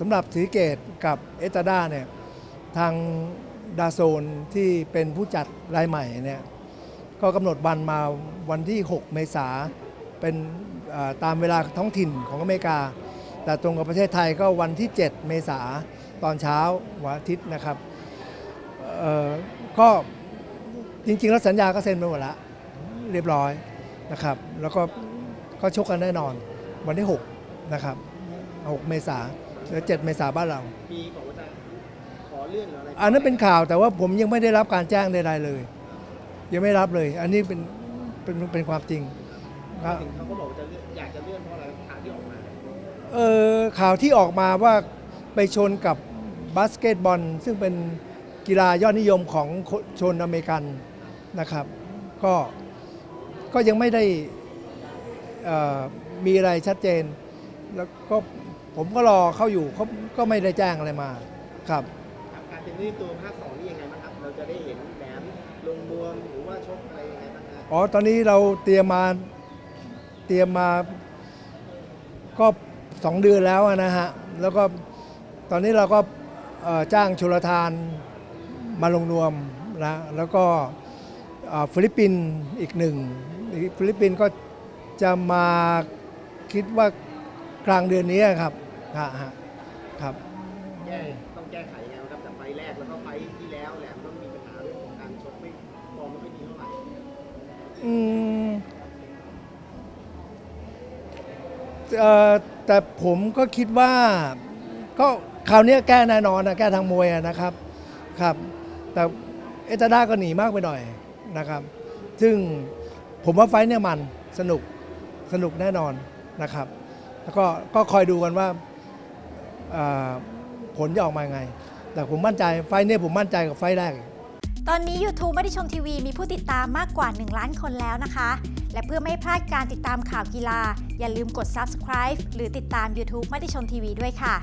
สำหรับศรีเกตกับเอตาด้าเนี่ยทางดาโซนที่เป็นผู้จัดรายใหม่เนี่ยก็กำหนดวันมาวันที่ 6 เมษาเป็นตามเวลาท้องถิ่นของอเมริกา แต่ตรงกับประเทศไทยก็วันที่ 7 เมษาตอนเช้าวันอาทิตย์นะครับก็จริงๆ แล้วสัญญาก็เซ็นไปหมดแล้วเรียบร้อยนะครับ แล้วก็ก็ชกกันแน่นอนวันที่ 6 นะครับ 6 เมษา หรือ7เมษาบ้านเรา มีบอกว่าจะขอเลื่อนหรืออะไรอันนั้นเป็นข่าวแต่ว่าผมยังไม่ได้รับการแจ้งใดๆเลย ยังไม่รับเลย อันนี้เป็นเป็นเป็นความจริงครับถึงเขาก็บอกว่าจะเลื่อนอยากจะเลื่อนเพราะอะไรข่าวที่ออกมาเออข่าวที่ออกมาว่าไปชนกับบาสเกตบอล ซึ่งเป็นกีฬายอดนิยมของชนอเมริกันนะครับ ก็ก็ยังไม่ได้เอ่อมีอะไรชัดเจน แล้วก็ผมก็รอเข้าอยู่เขาก็ไม่ได้แจ้งอะไรมาครับ ครับการเป็นรีบตัวภาคสองนี่ยังไงบ้างครับ เราจะได้เห็นแหลมลงนวมหรือว่าชกอะไรยังไงบ้างฮะอ๋อ ตอนนี้เราเตรียมมาเตรียมมาก็สองเดือนแล้วอะนะฮะ แล้วก็ตอนนี้เราก็เอ่อจ้างชลทานมาลงนวมนะแล้วก็เอ่อฟิลิปปินส์อีกหนึ่งฟิลิปปินส์ก็จะมาคิดว่า กลางเดือนนี้ครับฮะฮะครับ แก้ต้องแก้ไขยังไงบ้างครับจากไฟล์แรกแล้วก็ไฟล์ที่แล้วแหลมต้องมีปัญหาเรื่องของการชกไม่ฟอร์มไม่ค่อยดีเท่าไหร่อืมเอ่อแต่ผมก็คิดว่าก็คราวเนี้ยแก้แน่นอนนะแก้ทางมวยอะนะครับครับ แต่เอตาด้าก็หนีมากไปหน่อยนะครับ ซึ่งผมว่าไฟท์เนี่ยมันสนุกสนุกแน่นอนนะครับ แล้วก็ก็คอยดูกันว่าผลจะออกมาไง แต่ผมมั่นใจไฟเนี่ยผมมั่นใจกับไฟแรก ตอนนี้ YouTube ไม่ได้ชมทีวีมีผู้ติดตามมากกว่า 1 ล้านคนแล้วนะคะ และเพื่อไม่พลาดการติดตามข่าวกีฬา อย่าลืมกด subscribe หรือติดตาม YouTube ไม่ได้ชมทีวีด้วยค่ะ